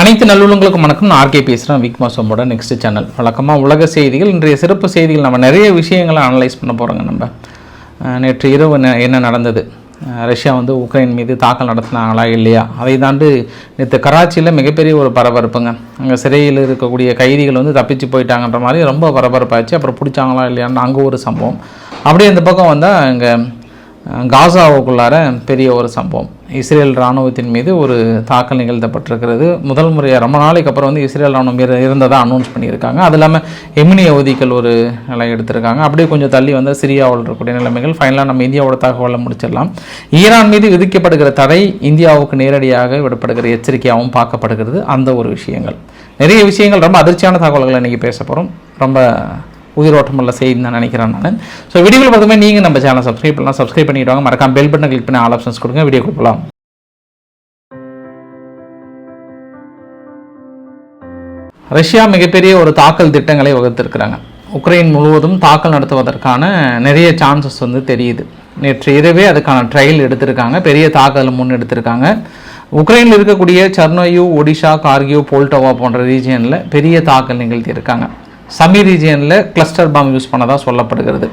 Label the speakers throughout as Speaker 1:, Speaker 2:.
Speaker 1: அனைத்து நல்லுள்ளங்களுக்கும் வணக்கம். நான் ஆர்கே பேசுகிறேன் விக் மாசமோட நெக்ஸ்ட் சேனல் வழக்கமாக உலக செய்திகள் இன்றைய சிறப்பு செய்திகள் நம்ம நிறைய விஷயங்களை அனலைஸ் பண்ண போகிறோங்க நம்ம. நேற்று இரவு ந- என்ன நடந்தது? ரஷ்யா வந்து உக்ரைன் மீது தாக்கல் நடத்தினாங்களா இல்லையா? அதை தாண்டு நேற்று கராச்சியில் மிகப்பெரிய ஒரு பரபரப்புங்க. அங்கே சிறையில் இருக்கக்கூடிய கைதிகள் வந்து தப்பிச்சு போயிட்டாங்கன்ற மாதிரி ரொம்ப பரபரப்பாச்சு. அப்புறம் பிடிச்சாங்களா இல்லையான்னு அங்கே ஒரு சம்பவம். அப்படியே இந்த பக்கம் வந்தால் இங்கே காசாவுக்குள்ளார பெரிய ஒரு சம்பவம். இஸ்ரேல் இராணுவத்தின் மீது ஒரு தாக்கல் நிகழ்த்தப்பட்டிருக்கிறது. முதல் முறையாக ரொம்ப நாளைக்கு அப்புறம் வந்து இஸ்ரேல் இராணுவம் இருந்ததாக அனௌன்ஸ் பண்ணியிருக்காங்க. அது இல்லாமல் எமினி அவதிகள் ஒரு நிலை எடுத்திருக்காங்க. அப்படியே கொஞ்சம் தள்ளி வந்து சிரியாவில் இருக்கக்கூடிய நிலைமைகள். ஃபைனலாக நம்ம இந்தியாவோட தகவலை முடிச்சிடலாம். ஈரான் மீது விதிக்கப்படுகிற தடை இந்தியாவுக்கு நேரடியாக விடப்படுகிற எச்சரிக்கையாகவும் பார்க்கப்படுகிறது. அந்த ஒரு விஷயங்கள். நிறைய விஷயங்கள் ரொம்ப அதிர்ச்சியான தகவல்களை இன்றைக்கி பேச போகிறோம் ரொம்ப உயிரோட்டமுள்ள செய்தி தான் நினைக்கிறேன் நான். ஸோ வீடியோவில் பார்த்தோமே நீங்கள் நம்ம சேனல் சப்ஸ்கிரைப் பண்ணலாம். சப்ஸ்கிரைப் பண்ணிட்டு வாங்க மறக்காம பெல் பட்டன் கிளிக் பண்ணி ஆல் ஆப்ஷன்ஸ் கொடுங்க. வீடியோ கொடுக்கலாம் ரஷ்யா மிகப்பெரிய ஒரு தாக்கல் திட்டங்களை வகுத்திருக்கிறாங்க. உக்ரைன் முழுவதும் தாக்கல் நடத்துவதற்கான நிறைய சான்சஸ் வந்து தெரியுது. நேற்று இரவே அதுக்கான ட்ரையல் எடுத்திருக்காங்க. பெரிய தாக்கல் முன்னெடுத்திருக்காங்க. உக்ரைனில் இருக்கக்கூடிய சர்னோயு ஒடிஷா கார்கியோ போல்டோவா போன்ற ரீஜியனில் பெரிய தாக்கல் நிகழ்த்தியிருக்காங்க. சமி ரீஜியனில் கிளஸ்டர் பாம் யூஸ் பண்ணதாக சொல்லப்படுகிறது.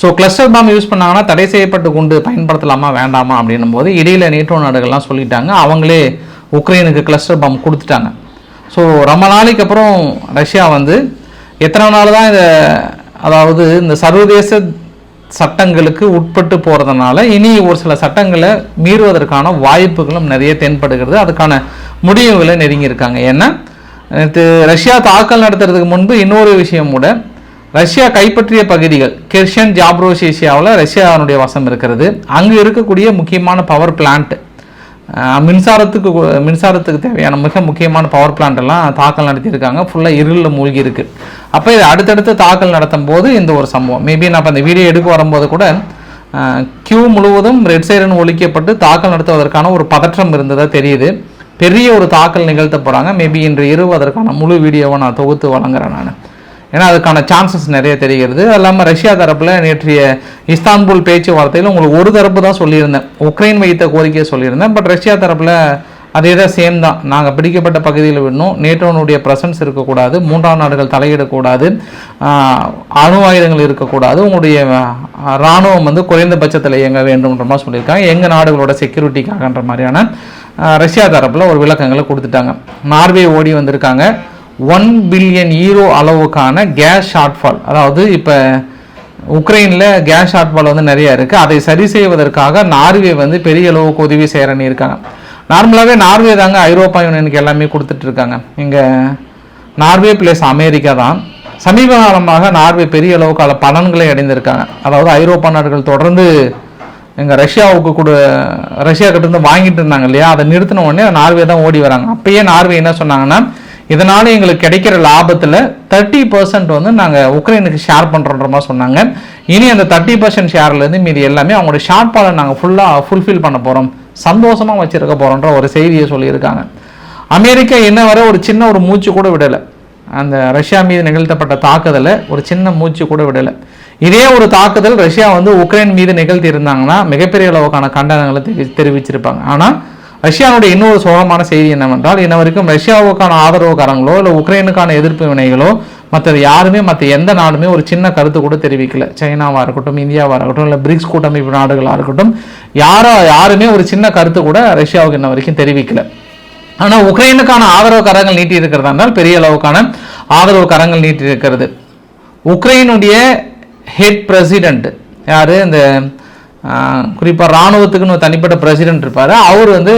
Speaker 1: ஸோ கிளஸ்டர் பாம் யூஸ் பண்ணாங்கன்னா தடை செய்யப்பட்ட குண்டு பயன்படுத்தலாமா வேண்டாமா அப்படின்னும் போது இடையில நேட்டோ நாடுகள்லாம் சொல்லிட்டாங்க. அவங்களே உக்ரைனுக்கு கிளஸ்டர் பாம் கொடுத்துட்டாங்க. ஸோ ரொம்ப நாளைக்கு அப்புறம் ரஷ்யா வந்து எத்தனை நாள் தான் இதை அதாவது இந்த சர்வதேச சட்டங்களுக்கு உட்பட்டு போகிறதுனால இனி ஒரு சில சட்டங்களை மீறுவதற்கான வாய்ப்புகளும் நிறைய தென்படுகிறது. அதுக்கான முடிவுகளை நெருங்கியிருக்காங்க. ஏன்னா நேற்று ரஷ்யா தாக்கல் நடத்துறதுக்கு முன்பு இன்னொரு விஷயம் கூட. ரஷ்யா கைப்பற்றிய பகுதிகள் கெர்ஷன் ஜாப்ரோசேஷியாவில் ரஷ்யாவினுடைய வசம் இருக்கிறது. அங்கு இருக்கக்கூடிய முக்கியமான பவர் பிளான்ட் மின்சாரத்துக்கு மின்சாரத்துக்கு தேவையான மிக முக்கியமான பவர் பிளான்ட் எல்லாம் தாக்கல் நடத்தியிருக்காங்க. ஃபுல்லாக இருளில் மூழ்கி இருக்கு. அப்போ இது அடுத்தடுத்து தாக்கல் நடத்தும் போது இந்த ஒரு சம்பவம். மேபி நான் இப்போ அந்த வீடியோ எடுக்க வரும்போது கூட கியூ முழுவதும் ரெட் சைரன் ஒழிக்கப்பட்டு தாக்கல் நடத்துவதற்கான ஒரு பதற்றம் இருந்ததாக தெரியுது. பெரிய ஒரு தாக்கல் நிகழ்த்த போகிறாங்க மேபி இன்று இரவு அதற்கான முழு வீடியோவை நான் தொகுத்து வழங்குறேன் நான். ஏன்னா அதுக்கான சான்சஸ் நிறைய தெரிகிறது. அது இல்லாமல் ரஷ்யா தரப்பில் நேற்றைய இஸ்தான்புல் பேச்சுவார்த்தையில் உங்களுக்கு ஒரு தரப்பு தான் சொல்லியிருந்தேன். உக்ரைன் வைத்த கோரிக்கையை சொல்லியிருந்தேன். பட் ரஷ்யா தரப்பில் அதே தான் சேம் தான். நாங்கள் பிடிக்கப்பட்ட பகுதியில் விடணும். நேட்டோனுடைய பிரசன்ஸ் இருக்கக்கூடாது. மூன்றாம் நாடுகள் தலையிடக்கூடாது. அணு ஆயுதங்கள் இருக்கக்கூடாது. உங்களுடைய இராணுவம் வந்து குறைந்தபட்சத்தில் இயங்க வேண்டும்ன்ற மாதிரி சொல்லியிருக்காங்க. எங்கள் நாடுகளோட செக்யூரிட்டிக்காகன்ற மாதிரியான ரஷ்யா தரப்பில் ஒரு விளக்கங்களை கொடுத்துட்டாங்க. நார்வே ஓடி வந்திருக்காங்க. ஒன் பில்லியன் ஈரோ அளவுக்கான கேஸ் ஷார்ட்ஃபால் அதாவது இப்போ உக்ரைனில் கேஸ் ஷார்ட்ஃபால் வந்து நிறையா இருக்குது அதை சரி செய்வதற்காக நார்வே வந்து பெரிய அளவுக்கு உதவி செய்கிறேன்னு இருக்காங்க. நார்மலாகவே நார்வே தாங்க ஐரோப்பா யூனியனுக்கு எல்லாமே கொடுத்துட்ருக்காங்க இங்கே நார்வே பிளஸ் அமெரிக்கா தான். சமீப காலமாக நார்வே பெரிய அளவுக்கான பலன்களை அடைந்திருக்காங்க. அதாவது ஐரோப்பா நாடுகள் தொடர்ந்து எங்கள் ரஷ்யாவுக்கு கூட ரஷ்யா கிட்ட இருந்து வாங்கிட்டு இருந்தாங்க இல்லையா? அதை நிறுத்தின உடனே நார்வே தான் ஓடி வராங்க. அப்பயே நார்வே என்ன சொன்னாங்கன்னா இதனால எங்களுக்கு கிடைக்கிற லாபத்தில் தேர்ட்டி பர்சன்ட் வந்து நாங்கள் உக்ரைனுக்கு ஷேர் பண்ணுறோன்ற மாதிரி சொன்னாங்க. இனி அந்த தேர்ட்டி பர்சன்ட் ஷேர்லேருந்து மீதி எல்லாமே அவங்களோட ஷார்ட் பாலை நாங்கள் ஃபுல்லாக ஃபுல்ஃபில் பண்ண போகிறோம் சந்தோஷமாக வச்சுருக்க போகிறோன்ற ஒரு செய்தியை சொல்லியிருக்காங்க. அமெரிக்கா என்ன வரை ஒரு சின்ன ஒரு மூச்சு கூட விடலை. அந்த ரஷ்யா மீது நிகழ்த்தப்பட்ட தாக்குதலை ஒரு சின்ன மூச்சு கூட விடலை. இதே ஒரு தாக்குதல் ரஷ்யா வந்து உக்ரைன் மீது நிகழ்த்தி இருந்தாங்கன்னா மிகப்பெரிய அளவுக்கான கண்டனங்களை தெரிவி- தெரிவிச்சிருப்பாங்க. ஆனால் ரஷ்யாவுடைய இன்னொரு சோகமான செய்தி என்னவென்றால் இன்ன வரைக்கும் ரஷ்யாவுக்கான ஆதரவுக்காரங்களோ இல்லை உக்ரைனுக்கான எதிர்ப்பு வினைகளோ மற்றது யாருமே மற்ற எந்த நாடுமே ஒரு சின்ன கருத்து கூட தெரிவிக்கல. சைனாவாக இருக்கட்டும் இந்தியாவாக இருக்கட்டும் இல்லை பிரிக்ஸ் கூட்டமைப்பு நாடுகளாக இருக்கட்டும் யாரோ யாருமே ஒரு சின்ன கருத்து கூட ரஷ்யாவுக்கு இன்ன வரைக்கும் தெரிவிக்கல. ஆனால் உக்ரைனுக்கான ஆதரவு கரங்கள் நீட்டி இருக்கிறதா இருந்தால் பெரிய அளவுக்கான ஆதரவு கரங்கள் நீட்டி இருக்கிறது உக்ரைனுடைய ஹெட் பிரசிடெண்ட் யார்? இந்த குறிப்பாக இராணுவத்துக்குன்னு தனிப்பட்ட பிரசிடென்ட் இருப்பார். அவர் வந்து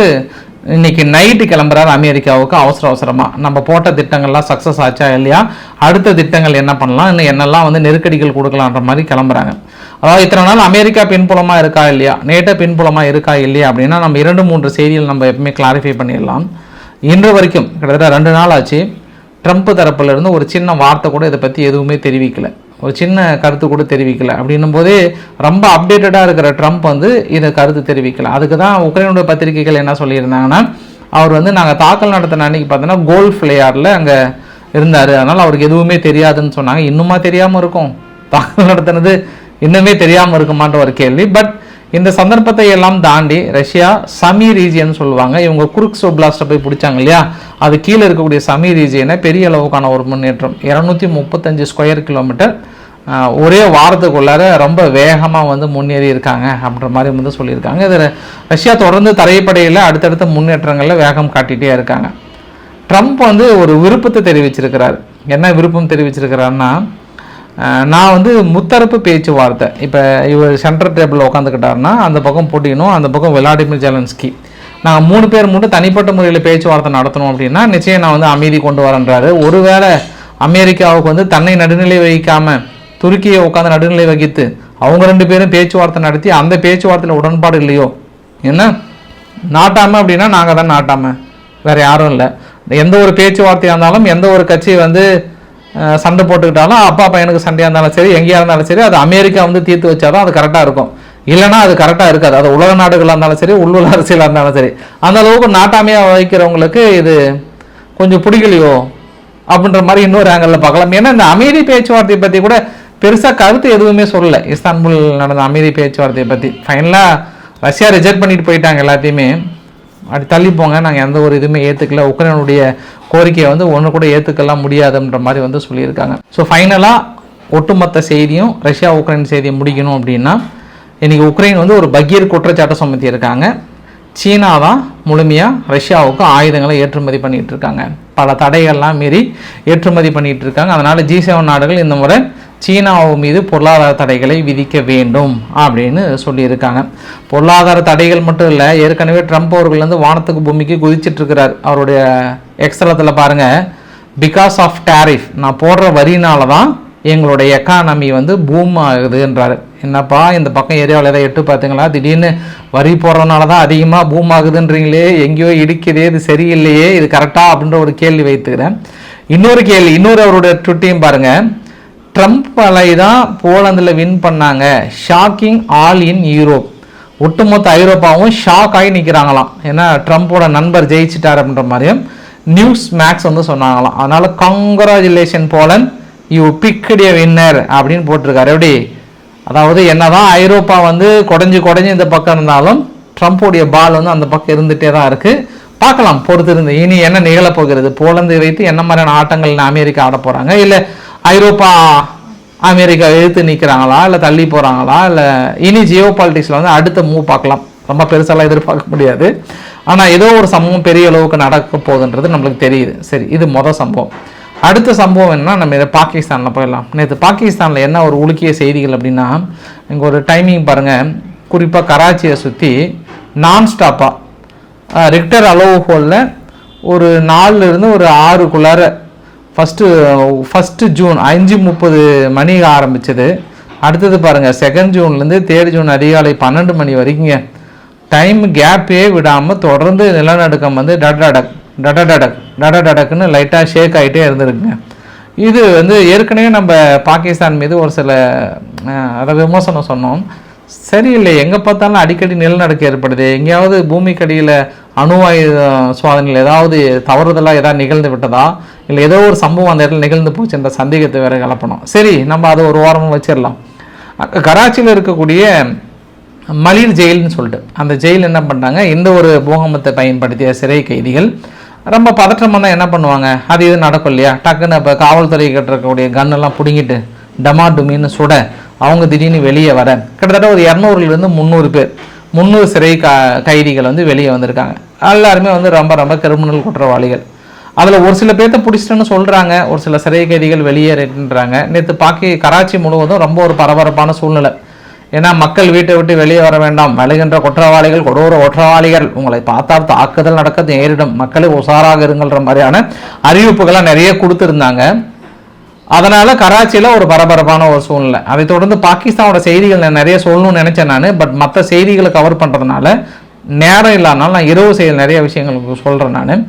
Speaker 1: இன்னைக்கு நைட்டு கிளம்புறாரு அமெரிக்காவுக்கு அவசர அவசரமாக நம்ம போட்ட திட்டங்கள்லாம் சக்ஸஸ் ஆச்சா இல்லையா? அடுத்த திட்டங்கள் என்ன பண்ணலாம்? இன்னும் என்னெல்லாம் வந்து நெருக்கடிகள் கொடுக்கலான்ற மாதிரி கிளம்புறாங்க. அதாவது இத்தனை நாள் அமெரிக்கா பின்புலமாக இருக்கா இல்லையா? நேட்டோ பின்புலமாக இருக்கா இல்லையா அப்படின்னா நம்ம இரண்டு மூன்று செய்திகள் நம்ம எப்பவுமே கிளாரிஃபை பண்ணிடலாம். இன்று வரைக்கும் கிட்டத்தட்ட ரெண்டு நாள் ஆச்சு. ட்ரம்ப் தரப்புலேருந்து ஒரு சின்ன வார்த்தை கூட இதை பற்றி எதுவுமே தெரிவிக்கலை. ஒரு சின்ன கருத்து கூட தெரிவிக்கல. அப்படின்னும் போதே ரொம்ப அப்டேட்டடாக இருக்கிற ட்ரம்ப் வந்து இதை கருத்து தெரிவிக்கல. அதுக்கு தான் உக்ரைனுடைய பத்திரிகைகள் என்ன சொல்லியிருந்தாங்கன்னா அவர் வந்து நாங்கள் தாக்கல் நடத்தின அன்னைக்கு பார்த்தோன்னா கோல்ஃப் விளையாடில் அங்கே இருந்தார். அதனால் அவருக்கு எதுவுமே தெரியாதுன்னு சொன்னாங்க. இன்னுமா தெரியாமல் இருக்கும். தாக்கல் நடத்தினது இன்னுமே தெரியாமல் இருக்குமான்ற ஒரு கேள்வி. பட் இந்த சந்தர்ப்பத்தை எல்லாம் தாண்டி ரஷ்யா சமி ரீஜியன் சொல்லுவாங்க. இவங்க குருக்ஸ் பிளாஸ்ட்டை போய் பிடிச்சாங்க இல்லையா? அது கீழே இருக்கக்கூடிய சமி ரீஜியனை பெரிய அளவுக்கான ஒரு முன்னேற்றம். இரநூத்தி முப்பத்தஞ்சு ஸ்கொயர் கிலோமீட்டர் ஒரே வாரத்துக்குள்ளார ரொம்ப வேகமாக வந்து முன்னேறி இருக்காங்க அப்படின்ற மாதிரி வந்து சொல்லியிருக்காங்க. இதில் ரஷ்யா தொடர்ந்து தரைப்படையில் அடுத்தடுத்த முன்னேற்றங்களில் வேகம் காட்டிகிட்டே இருக்காங்க. ட்ரம்ப் வந்து ஒரு விருப்பத்தை தெரிவிச்சிருக்கிறார். என்ன விருப்பம் தெரிவிச்சிருக்கிறாருன்னா நான் வந்து முத்தரப்பு பேச்சுவார்த்தை. இப்போ இவர் சென்டர் டேபிளில் உட்காந்துக்கிட்டாருன்னா அந்த பக்கம் புட்டினும் அந்த பக்கம் விளாடிமிர் ஜெலன்ஸ்கி. நாங்கள் மூணு பேர் மட்டும் தனிப்பட்ட முறையில் பேச்சுவார்த்தை நடத்தணும் அப்படின்னா நிச்சயம் நான் வந்து அமைதி கொண்டு வரேன்றாரு. ஒருவேளை அமெரிக்காவுக்கு வந்து தன்னை நடுநிலை வகிக்காமல் துருக்கியை உட்காந்து நடுநிலை வகித்து அவங்க ரெண்டு பேரும் பேச்சுவார்த்தை நடத்தி அந்த பேச்சுவார்த்தையில் உடன்பாடு இல்லையோ? என்ன? நாட்டாமல் அப்படின்னா நாங்கள் தான் நாட்டாமல் வேறு யாரும் இல்லை. எந்த ஒரு பேச்சுவார்த்தையாக இருந்தாலும் எந்த ஒரு கட்சி வந்து சண்டை போட்டுக்கிட்டாலும் அப்பா பையனுக்கு சண்டையாக இருந்தாலும் சரி எங்கேயா இருந்தாலும் சரி அது அமெரிக்கா வந்து தீர்த்து வச்சாதான் அது கரெக்டாக இருக்கும். இல்லைன்னா அது கரெக்டாக இருக்காது. அது உலக நாடுகளாக இருந்தாலும் சரி உள்ளூர் அரசியலாக இருந்தாலும் சரி. அந்த அளவுக்கு நாட்டாமையாக வைக்கிறவங்களுக்கு இது கொஞ்சம் பிடிக்கலையோ அப்படின்ற மாதிரி இன்னொரு ஆங்கிளில் பார்க்கலாம். ஏன்னா இந்த அமைதி பேச்சுவார்த்தையை பற்றி கூட பெருசாக கருத்து எதுவுமே சொல்லலை. இஸ்தான்புல் நடந்த அமைதி பேச்சுவார்த்தையை பற்றி ஃபைனலாக ரஷ்யா ரிஜெக்ட் பண்ணிட்டு போயிட்டாங்க எல்லாத்தையுமே. அப்படி தள்ளி போங்க. நாங்கள் எந்த ஒரு இதுவுமே ஏற்றுக்கல உக்ரைனுடைய கோரிக்கையை வந்து ஒன்று கூட ஏற்றுக்கலாம் முடியாதுன்ற மாதிரி வந்து சொல்லியிருக்காங்க. ஸோ ஃபைனலாக ஒட்டுமொத்த செய்தியும் ரஷ்யா உக்ரைன் செய்தியை முடிக்கணும் அப்படின்னா இன்றைக்கி உக்ரைன் வந்து ஒரு பகீர் குற்றச்சாட்டை சுமத்தி இருக்காங்க சீனா தான் முழுமையாக ரஷ்யாவுக்கு ஆயுதங்களை ஏற்றுமதி பண்ணிகிட்டு இருக்காங்க. பல தடைகள்லாம் மீறி ஏற்றுமதி பண்ணிகிட்டு இருக்காங்க. அதனால் ஜி செவன் நாடுகள் இந்த முறை சீனாவு மீது பொருளாதார தடைகளை விதிக்க வேண்டும் அப்படின்னு சொல்லியிருக்காங்க. பொருளாதார தடைகள் மட்டும் இல்லை ஏற்கனவே ட்ரம்ப் அவர்கள் வந்து வானத்துக்கு பூமிக்கு குதிச்சிட்ருக்கிறார் அவருடைய எக்ஸலத்தில் பாருங்கள் பிகாஸ் ஆஃப் டேரிஃப் நான் போடுற வரினால தான் எங்களுடைய எக்கானமி வந்து பூம் ஆகுதுன்றாரு. என்னப்பா இந்த பக்கம் ஏரியாவில் ஏதாவது எட்டு பார்த்தீங்களா? திடீர்னு வரி போடுறதுனால தான் அதிகமாக பூம் ஆகுதுன்றீங்களே எங்கேயோ இடிக்குதே இது சரியில்லையே இது கரெக்டா அப்படின்ற ஒரு கேள்வி வைத்துக்கிறேன். இன்னொரு கேள்வி இன்னொரு அவருடைய ட்விட்டையும் பாருங்கள் ட்ரம்ப் அலை தான் போலந்தில் வின் பண்ணாங்க. ஷாக்கிங் ஆல் இன் யூரோப் ஒட்டுமொத்த ஐரோப்பாவும் ஷாக் ஆகி நிற்கிறாங்களாம். ஏன்னா ட்ரம்ப்போட நண்பர் ஜெயிச்சிட்டார் அப்படின்ற மாதிரியும் நியூஸ் மேக்ஸ் வந்து சொன்னாங்களாம். அதனால கங்க்ராச்சுலேஷன் போலன் யூ பிக்கடிய வின்னர் அப்படின்னு போட்டிருக்காரு. எப்படி? அதாவது என்னதான் ஐரோப்பா வந்து குடஞ்சி குடஞ்சி இந்த பக்கம் இருந்தாலும் ட்ரம்ப்போடைய பால் வந்து அந்த பக்கம் இருந்துகிட்டே தான் இருக்கு. பார்க்கலாம் பொறுத்திருந்து. இனி என்ன நிகழப்போகிறது போலந்து வைத்து என்ன மாதிரியான ஆட்டங்கள் அமெரிக்கா ஆட போறாங்க? இல்லை ஐரோப்பா அமெரிக்கா எழுத்து நிற்கிறாங்களா இல்லை தள்ளி போகிறாங்களா இல்லை இனி ஜியோ பாலிட்டிக்ஸில் வந்து அடுத்த மூவ் பார்க்கலாம். ரொம்ப பெருசாலாம் எதிர்பார்க்க முடியாது. ஆனால் ஏதோ ஒரு சம்பவம் பெரிய அளவுக்கு நடக்க போகுதுன்றது நம்மளுக்கு தெரியுது. சரி இது மொதல் சம்பவம். அடுத்த சம்பவம் என்ன நம்ம இதை பாகிஸ்தானில் போயிடலாம். நேற்று பாகிஸ்தானில் என்ன ஒரு உலுக்கிய செய்திகள் அப்படின்னா இங்கே ஒரு டைமிங் பாருங்கள் குறிப்பாக கராச்சியை சுற்றி நான் ஸ்டாப்பாக ரிக்டர் அளவு ஒரு நாலுலேருந்து ஒரு ஆறுக்குள்ளார ஃபஸ்ட்டு ஃபஸ்ட்டு ஜூன் அஞ்சு முப்பது மணி ஆரம்பித்தது அடுத்தது பாருங்கள் செகண்ட் ஜூன்லேருந்து தேர்ட் ஜூன் அதிகாலை பன்னெண்டு மணி வரைக்குங்க டைம் கேப்பே விடாமல் தொடர்ந்து நிலநடுக்கம் வந்து டடடக் டடடடக் டடடடக்குன்னு லைட்டாக ஷேக் ஆகிட்டே இருந்திருக்குங்க. இது வந்து ஏற்கனவே நம்ம பாகிஸ்தான் மீது ஒரு சில அதை விமர்சனம் சொன்னோம். சரியில்லை எங்கே பார்த்தாலும் அடிக்கடி நிலநடுக்கம் ஏற்படுது. எங்கேயாவது பூமிக்கடியில் அணு ஆயுத சோதனையில் ஏதாவது தவறுதலாக ஏதாவது நிகழ்ந்து விட்டதா? இல்லை ஏதோ ஒரு சம்பவம் அந்த இடத்துல நிகழ்ந்து போச்சு என்ற சந்தேகத்தை வேறு கலப்பணும் சரி நம்ம அதை ஒரு ஓரமாக வச்சிடலாம். கராச்சியில் இருக்கக்கூடிய மலிர் ஜெயில்னு சொல்லிட்டு. அந்த ஜெயில் என்ன பண்ணாங்க இந்த ஒரு பூகம்பத்தை பயன்படுத்திய சிறை கைதிகள் ரொம்ப பதற்றமாக தான் என்ன பண்ணுவாங்க? அது இது நடக்கும் இல்லையா? டக்குன்னு இப்போ காவல்துறை கிட்ட இருக்கக்கூடிய கன்னெல்லாம் பிடுங்கிட்டு டமா டுமின்னு சுட அவங்க திடீர்னு வெளியே வர. கிட்டத்தட்ட ஒரு இரநூறுலேருந்து முந்நூறு பேர் முந்நூறு சிறை க கைதிகள் வந்து வெளியே வந்திருக்காங்க. எல்லாருமே வந்து ரொம்ப ரொம்ப கிரிமினல் குற்றவாளிகள். அதில் ஒரு சில பேர்த்த பிடிச்சிட்டேன்னு சொல்கிறாங்க ஒரு சில சிறை கைதிகள் வெளியேறின்றாங்க. நேற்று பாக்கி கராச்சி முழுவதும் ரொம்ப ஒரு பரபரப்பான சூழ்நிலை. ஏன்னா மக்கள் வீட்டை விட்டு வெளியே வர வேண்டாம். வருகின்ற குற்றவாளிகள் கொடூர குற்றவாளிகள் உங்களை பார்த்தால் தாக்குதல் நடக்க நேரிடும். மக்களை உஷாராக இருங்கள்ன்ற மாதிரியான அறிவிப்புகளை நிறைய கொடுத்துருந்தாங்க. அதனால் கராச்சியில் ஒரு பரபரப்பான ஒரு சூழ்நிலை. அதை தொடர்ந்து பாகிஸ்தானோட செய்திகள் நான் நிறைய சொல்லணும்னு நினச்சேன் நான். பட் மற்ற செய்திகளை கவர் பண்ணுறதுனால நேரம் இல்லாதனால நான் இரவு செய்யல் நிறைய விஷயங்களுக்கு சொல்கிறேன் நான்.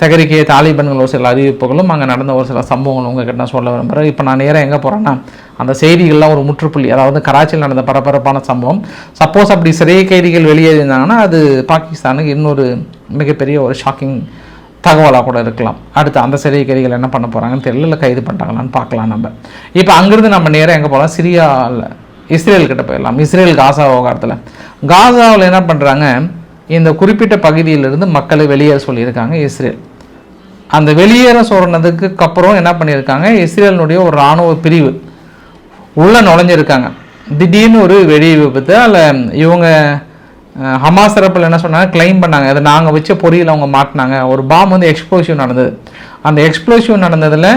Speaker 1: தகரிக்கை தாலிபன்கள் ஒரு சில அறிவிப்புகளும் அங்கே நடந்த ஒரு சில சம்பவங்கள் உங்ககிட்ட நான் சொல்ல விரும்புகிறேன் இப்போ நான் நேரம் எங்கே போகிறேன்னா அந்த செய்திகள்லாம் ஒரு முற்றுப்புள்ளி அதாவது கராச்சியில் நடந்த பரபரப்பான சம்பவம். சப்போஸ் அப்படி சிறை கைதிகள் வெளியேறினாங்கன்னா அது பாகிஸ்தானுக்கு இன்னொரு மிகப்பெரிய ஒரு ஷாக்கிங் தகவலாக கூட இருக்கலாம். அடுத்து அந்த சிறை கைதிகள் என்ன பண்ண போகிறாங்கன்னு தெரியல இல்லை கைது பண்ணிட்டாங்களான்னு பார்க்கலாம் நம்ம. இப்போ அங்கேருந்து நம்ம நேராக எங்கே போகலாம் சிரியாவில் இஸ்ரேல் கிட்ட போயிடலாம். இஸ்ரேல் காசா விவகாரத்தில். காசாவில் என்ன பண்ணுறாங்க இந்த குறிப்பிட்ட பகுதியிலிருந்து மக்களை வெளியேற சொல்லியிருக்காங்க இஸ்ரேல். அந்த வெளியேற சொன்னதுக்கு அப்புறம் என்ன பண்ணியிருக்காங்க? இஸ்ரேலினுடைய ஒரு இராணுவ பிரிவு உள்ளே நுழைஞ்சிருக்காங்க. திடீர்னு ஒரு வெடி விபத்து அதில் இவங்க ஹமாஸ் தரப்பில் என்ன சொன்னாங்க? கிளைம் பண்ணாங்க. அதை நாங்கள் வச்ச பொறியில் அவங்க மாட்டினாங்க. ஒரு பாம் வந்து எக்ஸ்ப்ளோசிவ் நடந்தது. அந்த எக்ஸ்ப்ளோசிவ் நடந்ததில்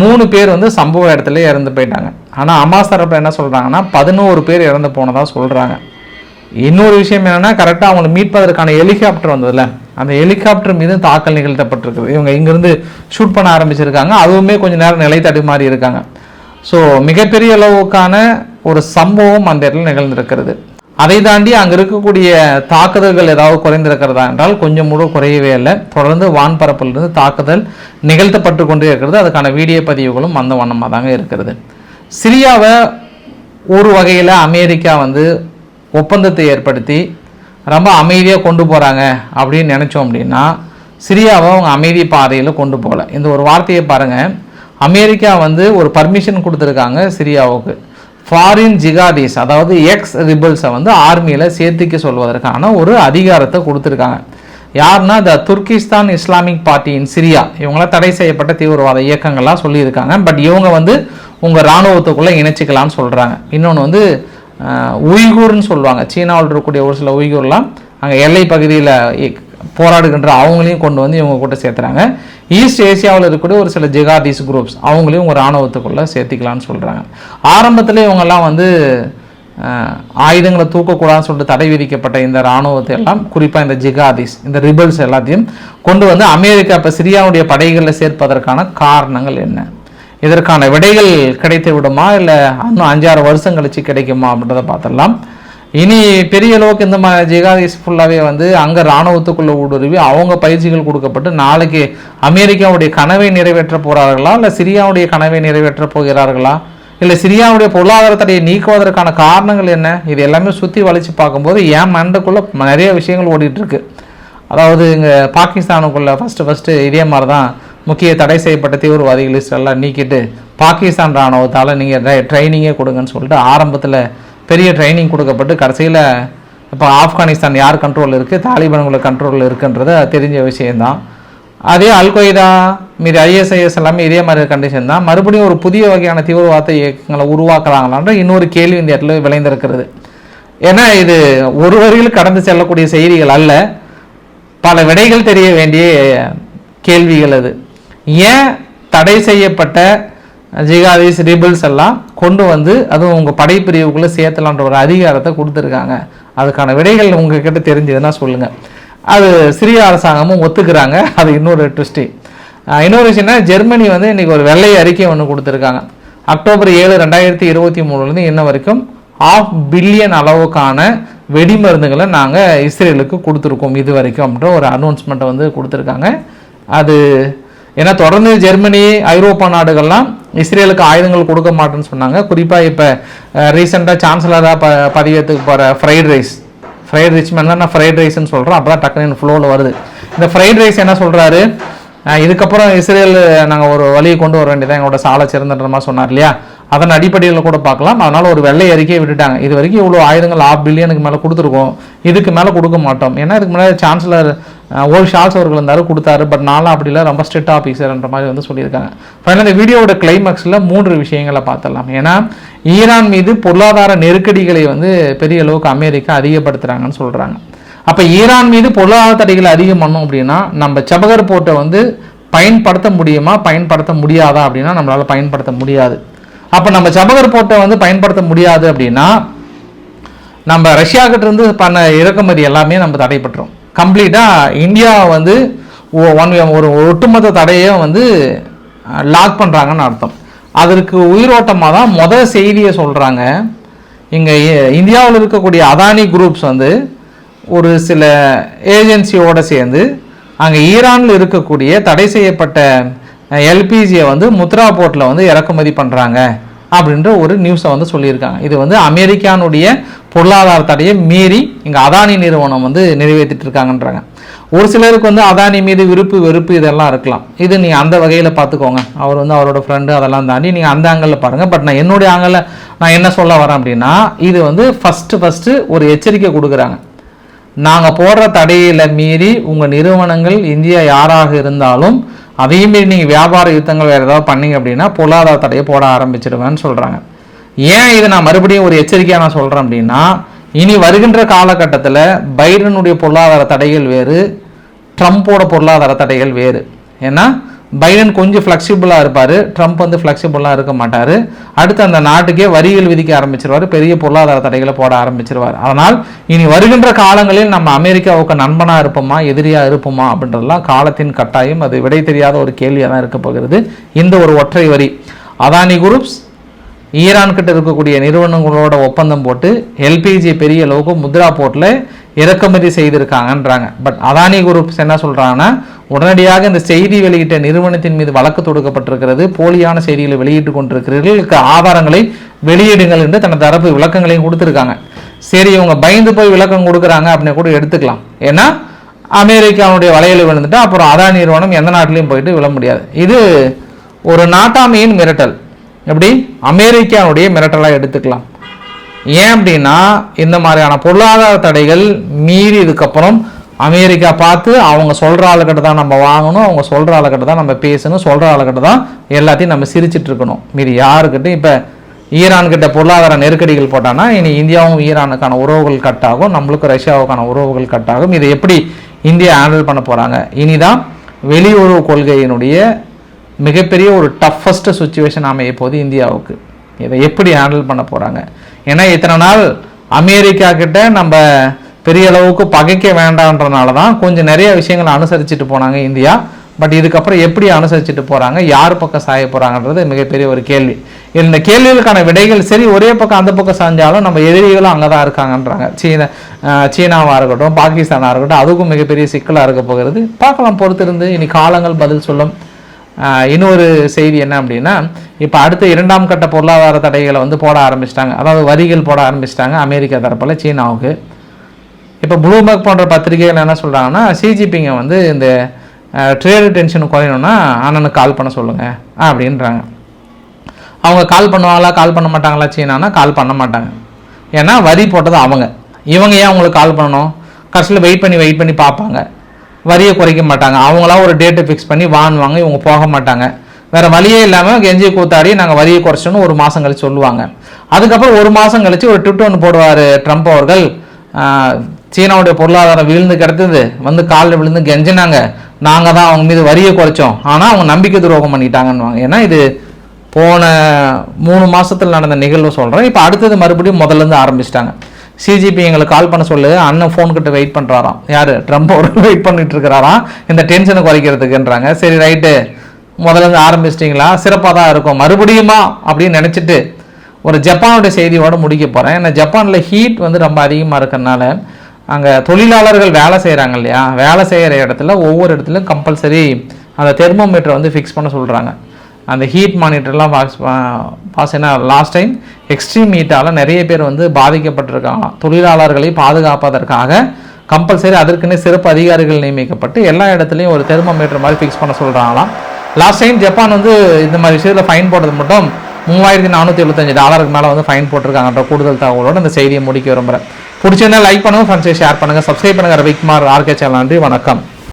Speaker 1: மூணு பேர் வந்து சம்பவ இடத்துல இறந்து போயிட்டாங்க. ஆனால் ஹமாஸ் தரப்பில் என்ன சொல்கிறாங்கன்னா பதினோரு பேர் இறந்து போனதாக சொல்கிறாங்க இன்னொரு விஷயம் என்னன்னா கரெக்டாக அவங்களை மீட்பதற்கான ஹெலிகாப்டர் வந்ததில்ல அந்த ஹெலிகாப்டர் மீது தாக்கல் நிகழ்த்தப்பட்டிருக்குது. இவங்க இங்கேருந்து ஷூட் பண்ண ஆரம்பிச்சிருக்காங்க. அதுவுமே கொஞ்சம் நேரம் நிலை தடுமாறி இருக்காங்க. ஸோ மிகப்பெரிய அளவுக்கான ஒரு சம்பவம் அந்த இடத்துல நிகழ்ந்திருக்கிறது. அதை தாண்டி அங்கே இருக்கக்கூடிய தாக்குதல்கள் ஏதாவது குறைந்திருக்கிறதா என்றால் கொஞ்சம் கூட குறையவே இல்லை. தொடர்ந்து வான்பரப்பிலிருந்து தாக்குதல் நிகழ்த்தப்பட்டு கொண்டே இருக்கிறது. அதுக்கான வீடியோ பதிவுகளும் அந்த வண்ணமாக தாங்க இருக்கிறது. சிரியாவை ஒரு வகையில் அமெரிக்கா வந்து ஒப்பந்தத்தை ஏற்படுத்தி ரொம்ப அமைதியாக கொண்டு போகிறாங்க அப்படின்னு நினச்சோம் அப்படின்னா சிரியாவை அவங்க அமைதி பாதையில் கொண்டு போகல. இந்த ஒரு வார்த்தையை பாருங்கள் அமெரிக்கா வந்து ஒரு பர்மிஷன் கொடுத்துருக்காங்க சிரியாவுக்கு. ஃபாரின் ஜிகாதீஸ் அதாவது எக்ஸ் ரிபல்ஸை வந்து ஆர்மியில் சேர்த்துக்க சொல்வதற்கான ஒரு அதிகாரத்தை கொடுத்துருக்காங்க. யாருன்னா the Turkistan Islamic party in Syria இவங்களாம் தடை செய்யப்பட்ட தீவிரவாத இயக்கங்கள்லாம் சொல்லியிருக்காங்க. பட் இவங்க வந்து உங்கள் இராணுவத்துக்குள்ளே இணைச்சிக்கலாம்னு சொல்கிறாங்க இன்னொன்று வந்து உய்கூர்னு சொல்லுவாங்க. சீனாவில் இருக்கக்கூடிய ஒரு சில உய்கூர்லாம் அங்கே எல்லை பகுதியில் போராடுகின்ற அவங்களையும் கொண்டு வந்து இவங்க கூட சேர்த்துறாங்க. ஈஸ்ட் ஏசியாவில் இருக்கக்கூடிய ஒரு சில ஜிகாதிஸ் குரூப்ஸ் அவங்களையும் உங்கள் இராணுவத்துக்குள்ளே சேர்த்திக்கலான்னு சொல்கிறாங்க ஆரம்பத்தில் இவங்கெல்லாம் வந்து ஆயுதங்களை தூக்கக்கூடாதுன்னு சொல்லிட்டு தடை விதிக்கப்பட்ட இந்த இராணுவத்தை எல்லாம் குறிப்பாக இந்த ஜிகாதிஸ் இந்த ரிபல்ஸ் எல்லாத்தையும் கொண்டு வந்து அமெரிக்கா இப்போ சிரியாவுடைய படைகளில் சேர்ப்பதற்கான காரணங்கள் என்ன? இதற்கான விடைகள் கிடைத்து விடுமா இல்லை இன்னும் அஞ்சாறு வருஷம் கழித்து கிடைக்குமா? அப்படின்றத பார்த்துடலாம். இனி பெரிய அளவுக்கு இந்த மாதிரி ஜிகாதிஸ் ஃபுல்லாகவே வந்து அங்கே இராணுவத்துக்குள்ளே ஊடுருவி அவங்க பயிற்சிகள் கொடுக்கப்பட்டு நாளைக்கு அமெரிக்காவுடைய கனவை நிறைவேற்ற போகிறார்களா இல்லை சிரியாவுடைய கனவை நிறைவேற்ற போகிறார்களா? இல்லை சிரியாவுடைய பொருளாதார தடையை நீக்குவதற்கான காரணங்கள் என்ன? இது எல்லாமே சுற்றி வளைச்சு பார்க்கும்போது என் மண்டக்குள்ளே நிறைய விஷயங்கள் ஓடிட்டுருக்கு. அதாவது இங்கே பாகிஸ்தானுக்குள்ளே ஃபஸ்ட்டு ஃபஸ்ட்டு இதே மாதிரி தான் முக்கிய தடை செய்யப்பட்ட தீவிரவாதிகள் எல்லாம் நீக்கிட்டு பாகிஸ்தான் ராணுவத்தால் நீங்கள் ட்ரைனிங்கே கொடுங்கன்னு சொல்லிட்டு ஆரம்பத்தில் பெரிய ட்ரைனிங் கொடுக்கப்பட்டு கடைசியில் இப்போ ஆப்கானிஸ்தான் யார் கண்ட்ரோலில் இருக்குது தாலிபான்கள கண்ட்ரோலில் இருக்குன்றது தெரிஞ்ச விஷயந்தான் அதே அல்கொய்தா மீது ஐஎஸ்ஐஎஸ் எல்லாமே இதே மாதிரி கண்டிஷன் தான். மறுபடியும் ஒரு புதிய வகையான தீவிரவாத இயக்கங்களை உருவாக்குறாங்களான்ற இன்னொரு கேள்வி இந்த இடத்துல விளைந்திருக்கிறது. ஏன்னா இது ஒரு வரியில் கடந்து செல்லக்கூடிய செய்திகள் அல்ல. பல விடைகள் தெரிய வேண்டிய கேள்விகள் அது. ஏன் தடை செய்யப்பட்ட ஜிகாதிஸ் ரிபிள்ஸ் எல்லாம் கொண்டு வந்து அதுவும் உங்கள் படைப்பிரிவுக்குள்ளே சேர்த்தலான்ற ஒரு அதிகாரத்தை கொடுத்துருக்காங்க. அதுக்கான விடைகள் உங்ககிட்ட தெரிஞ்சதுன்னா சொல்லுங்கள் அது சிரிய அரசாங்கமும் ஒத்துக்கிறாங்க. அது இன்னொரு ட்விஸ்டி இன்னொரு விஷயம்னா ஜெர்மனி வந்து இன்றைக்கி ஒரு வெள்ளை அறிக்கை ஒன்று கொடுத்துருக்காங்க. அக்டோபர் ஏழு ரெண்டாயிரத்தி இருபத்தி மூணுலேருந்து இன்ன வரைக்கும் ஆஃப் பில்லியன் அளவுக்கான வெடிமருந்துகளை நாங்கள் இஸ்ரேலுக்கு கொடுத்துருக்கோம் இது வரைக்கும் அப்படின்ற ஒரு அனௌன்ஸ்மெண்ட்டை வந்து கொடுத்துருக்காங்க. அது ஏன்னா தொடர்ந்து ஜெர்மனி ஐரோப்பா நாடுகள்லாம் இஸ்ரேலுக்கு ஆயுதங்கள் கொடுக்க மாட்டேன்னு சொன்னாங்க. குறிப்பாக இப்போ ரீசெண்டாக சான்சலராக ப பதவியத்துக்கு போகிற ஃப்ரைட் ரைஸ் ஃப்ரைட் ரைஸ் மேலே நான் ஃப்ரைட் ரைஸ்னு சொல்கிறோம் அப்போ தான் டக்குனு ஃப்ளோவில் வருது. இந்த ஃப்ரைட் ரைஸ் என்ன சொல்கிறாரு இதுக்கப்புறம் இஸ்ரேல் நாங்கள் ஒரு வழியை கொண்டு வர வேண்டியதான் எங்களோட சாலை சிறந்தன்ற மாதிரி சொன்னார் இல்லையா? அதன் அடிப்படையில் கூட பார்க்கலாம். அதனால் ஒரு வெள்ளை அறிக்கையை விட்டுட்டாங்க. இது வரைக்கும் இவ்வளோ ஆயுதங்கள் ஆஃப் பில்லியனுக்கு மேலே கொடுத்துருக்கோம். இதுக்கு மேலே கொடுக்க மாட்டோம். ஏன்னா இதுக்கு மேலே சான்சலர் ஓல் ஷால்ஸ் அவர்கள் இருந்தார் கொடுத்தாரு. பட் நானும் அப்படி இல்லை. ரொம்ப ஸ்ட்ரிக்ட் ஆஃபீஸர்ன்ற மாதிரி வந்து சொல்லியிருக்காங்க. ஃபைனல் இந்த வீடியோவோட கிளைமேக்ஸில் மூன்று விஷயங்களை பார்த்துடலாம். ஏன்னா ஈரான் மீது பொருளாதார நெருக்கடிகளை வந்து பெரிய அளவுக்கு அமெரிக்கா அதிகப்படுத்துகிறாங்கன்னு சொல்கிறாங்க அப்போ ஈரான் மீது பொருளாதார தடைகளை அதிகம் பண்ணோம் அப்படின்னா நம்ம செபகர் போர்ட்டை வந்து பயன்படுத்த முடியுமா? பயன்படுத்த முடியாதா அப்படின்னா நம்மளால் பயன்படுத்த முடியாது. அப்போ நம்ம சபகர் போட்டை வந்து பயன்படுத்த முடியாது அப்படின்னா நம்ம ரஷ்யா இருந்து பண்ண இறக்குமதி எல்லாமே நம்ம தடைப்பட்டுரும் கம்ப்ளீட்டாக இந்தியா வந்து ஒன் ஒரு ஒட்டுமொத்த தடையை வந்து லாக் பண்ணுறாங்கன்னு அர்த்தம். அதற்கு உயிரோட்டமாக தான் முதல் செய்தியை சொல்கிறாங்க இங்கே இந்தியாவில் இருக்கக்கூடிய அதானி குரூப்ஸ் வந்து ஒரு சில ஏஜென்சியோட சேர்ந்து அங்கே ஈரானில் இருக்கக்கூடிய தடை செய்யப்பட்ட எல்பிஜியை வந்து முத்ரா போர்ட்டில் வந்து இறக்குமதி பண்ணுறாங்க அப்படின்ற ஒரு நியூஸை வந்து சொல்லியிருக்காங்க. இது வந்து அமெரிக்கானுடைய பொருளாதார தடையை மீறி இங்கே அதானி நிறுவனம் வந்து நிறைவேற்றிட்டு இருக்காங்கன்றாங்க. ஒரு சிலருக்கு வந்து அதானி மீது விருப்பு வெறுப்பு இதெல்லாம் இருக்கலாம். இது நீ அந்த வகையில் பார்த்துக்கோங்க. அவர் வந்து அவரோட ஃப்ரெண்டு அதெல்லாம் தாண்டி நீங்கள் அந்த ஆங்கிளில் பாருங்கள் பட் நான் என்னுடைய ஆங்கிளில் நான் என்ன சொல்ல வரேன் அப்படின்னா இது வந்து ஃபஸ்ட்டு ஃபஸ்ட்டு ஒரு எச்சரிக்கை கொடுக்குறாங்க. நாங்கள் போடுற தடையில மீறி உங்கள் நிறுவனங்கள் இந்தியா யாராக இருந்தாலும் அதையும் மீறி நீங்கள் வியாபார யுத்தங்கள் வேறு ஏதாவது பண்ணீங்க அப்படின்னா பொருளாதார தடையை போட ஆரம்பிச்சிடுவேன்னு சொல்கிறாங்க ஏன் இதை நான் மறுபடியும் ஒரு எச்சரிக்கையாக நான் சொல்கிறேன் அப்படின்னா இனி வருகின்ற காலகட்டத்தில் பைடனுடைய பொருளாதார தடைகள் வேறு ட்ரம்ப்போட பொருளாதார தடைகள் வேறு. ஏன்னா பைடன் கொஞ்சம் ஃப்ளெக்சிபிளாக இருப்பார். ட்ரம்ப் வந்து ஃப்ளெக்சிபிளாக இருக்க மாட்டார். அடுத்து அந்த நாட்டுக்கே வரிகள் விதிக்க ஆரம்பிச்சிருவார். பெரிய பொருளாதார தடைகளை போட ஆரம்பிச்சிருவார். அதனால் இனி வருகின்ற காலங்களில் நம்ம அமெரிக்காவுக்கு நண்பனாக இருப்போமா எதிரியாக இருப்போமா அப்படின்றதெல்லாம் காலத்தின் கட்டாயம். அது விடை தெரியாத ஒரு கேள்வியாக தான் இருக்க போகிறது. இந்த ஒரு ஒற்றை வரி. அதானி குரூப்ஸ் ஈரான் கிட்ட இருக்கக்கூடிய நிறுவனங்களோட ஒப்பந்தம் போட்டு எல்பிஜி பெரிய அளவுக்கு முத்ரா போர்ட்டில் இறக்குமதி செய்திருக்காங்கன்றாங்க. பட் அதானி குரூப்ஸ் என்ன சொல்கிறாங்கன்னா உடனடியாக இந்த செய்தி வெளியிட்ட நிறுவனத்தின் மீது வழக்கு தொடுக்கப்பட்டிருக்கிறது. போலியான செய்திகளை வெளியிட்டு கொண்டிருக்கிறீர்கள். இதுக்கு ஆதாரங்களை வெளியிடுங்கள் என்று தனது தரப்பு விளக்கங்களையும் கொடுத்துருக்காங்க. சரி இவங்க பயந்து போய் விளக்கம் கொடுக்குறாங்க அப்படின்னு கூட எடுத்துக்கலாம். ஏன்னா அமெரிக்காவுடைய வலையில் விழுந்துட்டு அப்புறம் அதானி நிறுவனம் எந்த நாட்டிலையும் போயிட்டு விழ முடியாது. இது ஒரு நாட்டாமையின் மிரட்டல். எப்படி? அமெரிக்காவுடைய மிரட்டலாக எடுத்துக்கலாம். ஏன் அப்படின்னா இந்த மாதிரியான பொருளாதார தடைகள் மீறி இதுக்கப்புறம் அமெரிக்கா பார்த்து அவங்க சொல்கிற ஆளுக்கிட்ட தான் நம்ம வாங்கணும் அவங்க சொல்கிற ஆளுக்கிட்ட தான் நம்ம பேசணும் சொல்கிற ஆளுக்கிட்ட தான் எல்லாத்தையும் நம்ம சிரிச்சிட்டு இருக்கணும். மீறி யாருக்கிட்டையும் இப்போ ஈரான்கிட்ட பொருளாதார நெருக்கடிகள் போட்டான்னா இனி இந்தியாவும் ஈரானுக்கான உறவுகள் கட் ஆகும் நம்மளுக்கும் ரஷ்யாவுக்கான உறவுகள் கட் ஆகும். இதை எப்படி இந்தியா ஹேண்டில் பண்ண போகிறாங்க இனிதான் வெளியுறவு கொள்கையினுடைய மிகப்பெரிய ஒரு டஃபஸ்ட் சுச்சுவேஷன் அமைய போது இந்தியாவுக்கு. இதை எப்படி ஹேண்டில் பண்ண போகிறாங்க ஏன்னா இத்தனை நாள் அமெரிக்கா கிட்ட நம்ம பெரிய அளவுக்கு பகைக்க வேண்டான்றனால தான் கொஞ்சம் நிறைய விஷயங்களை அனுசரிச்சுட்டு போனாங்க இந்தியா. பட் இதுக்கப்புறம் எப்படி அனுசரிச்சுட்டு போகிறாங்க யார் பக்கம் சாய போகிறாங்கன்றது மிகப்பெரிய ஒரு கேள்வி. இந்த கேள்விகளுக்கான விடைகள் சரி ஒரே பக்கம் அந்த பக்கம் சாஞ்சாலும் நம்ம எதிரிகளும் அங்கே தான் இருக்காங்கன்றாங்க. சீன சீனாவாக இருக்கட்டும் பாகிஸ்தானாக இருக்கட்டும் அதுக்கும் மிகப்பெரிய சிக்கலாக இருக்க போகிறது. பார்க்கலாம் பொறுத்திருந்து இனி காலங்கள் பதில் சொல்லும். இன்னொரு செய்தி என்ன அப்படின்னா இப்போ அடுத்த இரண்டாம் கட்ட பொருளாதார தடைகளை வந்து போட ஆரம்பிச்சிட்டாங்க. அதாவது வரிகள் போட ஆரம்பிச்சிட்டாங்க அமெரிக்கா தரப்பில் சீனாவுக்கு. இப்போ ப்ளூபர்க் போன்ற பத்திரிகைகள் என்ன சொல்கிறாங்கன்னா சிஜிபிங்க வந்து இந்த ட்ரேடு டென்ஷன் குறையணும்னா அண்ணனுக்கு கால் பண்ண சொல்லுங்கள் அப்படின்றாங்க. அவங்க கால் பண்ணுவாங்களா கால் பண்ண மாட்டாங்களா சீனானா கால் பண்ண மாட்டாங்க. ஏன்னா வரி போட்டது அவங்க. இவங்க ஏன் அவங்களுக்கு கால் பண்ணணும்? கடைசியில் வெயிட் பண்ணி வெயிட் பண்ணி பார்ப்பாங்க. வரியை குறைக்க மாட்டாங்க. அவங்களா ஒரு டேட்டை ஃபிக்ஸ் பண்ணி வாங்குவாங்க இவங்க போக மாட்டாங்க. வேற வழியே இல்லாமல் கெஞ்சி கூத்தாடி நாங்கள் வரியை குறைச்சோன்னு ஒரு மாதம் கழிச்சு சொல்லுவாங்க. அதுக்கப்புறம் ஒரு மாதம் கழிச்சு ஒரு ட்விட் ஒன்று போடுவார் ட்ரம்ப் அவர்கள் சீனாவுடைய பொருளாதாரம் வீழ்ந்து கிடந்தது வந்து காலில் விழுந்து கெஞ்சினாங்க. நாங்கள் தான் அவங்க மீது வரியை குறைச்சோம். ஆனால் அவங்க நம்பிக்கை துரோகம் பண்ணிட்டாங்கன்னு ஏன்னா இது போன மூணு மாதத்தில் நடந்த நிகழ்வு சொல்கிறேன் இப்போ அடுத்தது மறுபடியும் முதல்ல இருந்து ஆரம்பிச்சிட்டாங்க. சிஜிபி எங்களுக்கு கால் பண்ண சொல்லு. அண்ணன் ஃபோன் கிட்ட வெயிட் பண்ணுறாராம் யார்? ட்ரம்ப் அவர்கள் வெயிட் பண்ணிட்டு இருக்கிறாராம். இந்த டென்ஷனை குறைக்கிறதுக்குன்றாங்க. சரி ரைட்டு முதல்ல இருந்து ஆரம்பிச்சிட்டிங்களா? சிறப்பாக தான் இருக்கும். மறுபடியுமா? அப்படின்னு நினச்சிட்டு ஒரு ஜப்பானுடைய செய்தியோடு முடிக்க போகிறேன் ஏன்னா ஜப்பானில் ஹீட் வந்து ரொம்ப அதிகமாக இருக்கறனால அங்கே தொழிலாளர்கள் வேலை செய்கிறாங்க இல்லையா? வேலை செய்கிற இடத்துல ஒவ்வொரு இடத்துலையும் கம்பல்சரி அந்த தெர்மோமீட்டரை வந்து ஃபிக்ஸ் பண்ண சொல்கிறாங்க அந்த ஹீட் மானிட்டர்லாம் பாஸ் பாஸ் என்ன லாஸ்ட் டைம் எக்ஸ்ட்ரீம் ஹீட்டால் நிறைய பேர் வந்து பாதிக்கப்பட்டிருக்காங்களாம் தொழிலாளர்களை பாதுகாப்பதற்காக கம்பல்சரி அதற்குன்னே சிறப்பு அதிகாரிகள் நியமிக்கப்பட்டு எல்லா இடத்துலையும் ஒரு தெர்மோமீட்டர் மாதிரி ஃபிக்ஸ் பண்ண சொல்கிறாங்களாம் லாஸ்ட் டைம் ஜப்பான் வந்து இந்த மாதிரி விஷயத்தில் ஃபைன் போட்டது மட்டும் மூவாயிரத்தி நானூற்றி எழுபத்தஞ்சு டாலருக்கு மேலே வந்து ஃபைன் போட்டிருக்காங்கன்ற கூடுதல் தகவலோட இந்த செய்தியை முடிக்க விரும்புகிறேன் பிடிச்சிருந்தா லைக் பண்ணுங்கள் ஃப்ரெண்ட்ஸை ஷேர் பண்ணுங்கள் சப்ஸ்கிரைப் பண்ணுங்கள் ரவிக்குமார் ஆர்கே சேனல் நன்றி வணக்கம்.